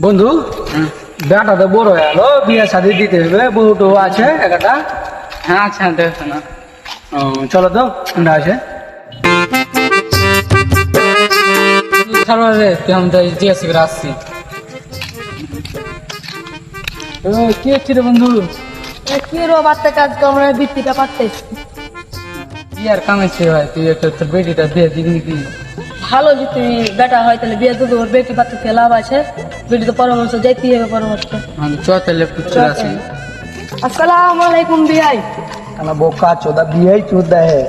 বন্ধু বেটা তো বড় হয়ে গেল বিয়ে শাদি দিতে হবে বউটো আছে একটা? হ্যাঁ আচ্ছা দেখো না চলো তো ঠান্ডা আছে তুই আমি জিজ্ঞাসা করে আসছি। কি হচ্ছে রে বন্ধু কি রো বাচ্চা কাজ কামড়ে বৃত্তিটা পারতেছি। কি আর কামাইছে ভাই তুই একটা তোর বেটিটা দিয়ে দিবি ভালো যদি তুমি বেটা হয় তাহলে বিয়ে দুধ ওর বেটি পাত্রতে লাভ আছে। বেটি তো পরামর্শ যাইতেই হবে পরামর্শ। আমি চ তাহলে পুত্র আছে আসসালামু আলাইকুম বিয়াই কানা বোকা চোদা বিয়েই চোদা হে।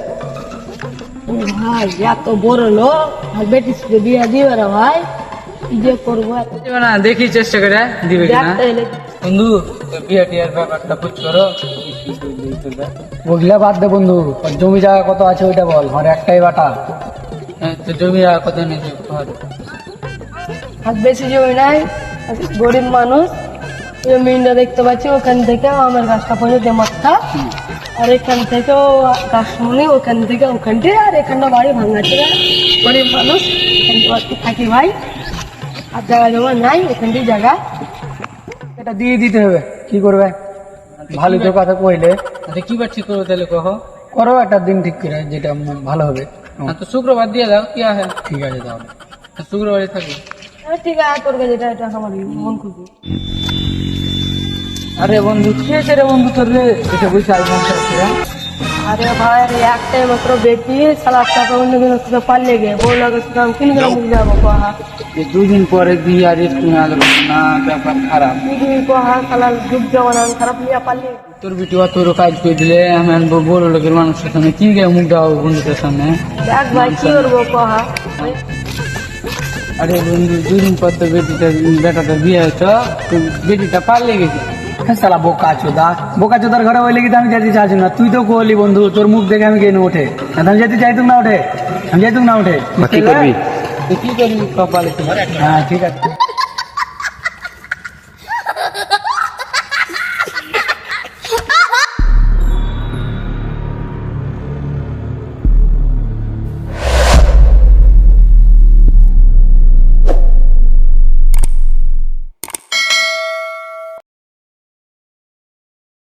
ভাই এত বড় লোক আর বেটি সাথে বিয়ে দিবে না ভাই যে করব? না দেখি চেষ্টা করে দিবে কিনা বন্ধু বিয়ে টিয়ার ব্যাপারটা বুঝ করো। ওগুলা বাদ দে বন্ধু জমি জায়গা কত আছে ওইটা বল আমার একটাই বাটা। তো জমি আর কত আর বেশি জমি নাই গরিব মানুষ জমিটা দেখতে পাচ্ছি ওখান থেকে আমার গাছটা পর্যন্ত মাথা আর এখান থেকেও কাশমনি ওখান থেকে ওখানটি আর এখানটা বাড়ি ভাঙাচ্ছে গরিব মানুষ থাকি ভাই আর জায়গা জমা নাই এখানটি জায়গা। এটা দিয়ে দিতে হবে কি করবে? ভালো তো কথা কইলে। আচ্ছা কি বার ঠিক করব তাহলে কহ? করো একটা দিন ঠিক করে যেটা ভালো হবে। হ্যাঁ, তো শুক্রবার দিয়ে দাও কি আছে ঠিক আছে তাহলে শুক্রবারই থাকবে হ্যাঁ, ঠিক আছে তোর কাছে এটা এটা আমার মন খুশি আরে বন্ধু কি আছে রে বন্ধু তোর রে এটা বুঝতে আর মন? আরে ভাই আরে একটাই মাত্র বেটি সালাদ টাকা অন্য দিন থেকে পালিয়ে গে বউ লাগে আমি কিনে গেলাম যাব কহা দুদিন পরে বিয়ে আর একটু না না ব্যাপার খারাপ। দিদি কহা সালাদ যুগ জমানা খারাপ নিয়ে পালিয়ে তোর বিটি অত বড় কাজ করে দিলে আমি আনব বড় লোকের মানুষের সামনে। কি গে মুখ দেওয়া বন্ধুদের সামনে? দেখ ভাই কি করব কহা আরে বন্ধু দুদিন পর তো বেটিটা বেটাটা বিয়ে হয়েছ বেটিটা পালিয়ে গেছে। সালা বোকা চোদা। বোকা চোদার ঘরে ওই কিন্তু আমি যেতে চাইছি না? তুই তো কোহলি বন্ধু। তোর মুখ দেখে আমি কেন ওঠে। আমি যেতে চাইতুম না ওঠে। আমি যাইতুম না ওঠে। কি করবি? হ্যাঁ ঠিক আছে।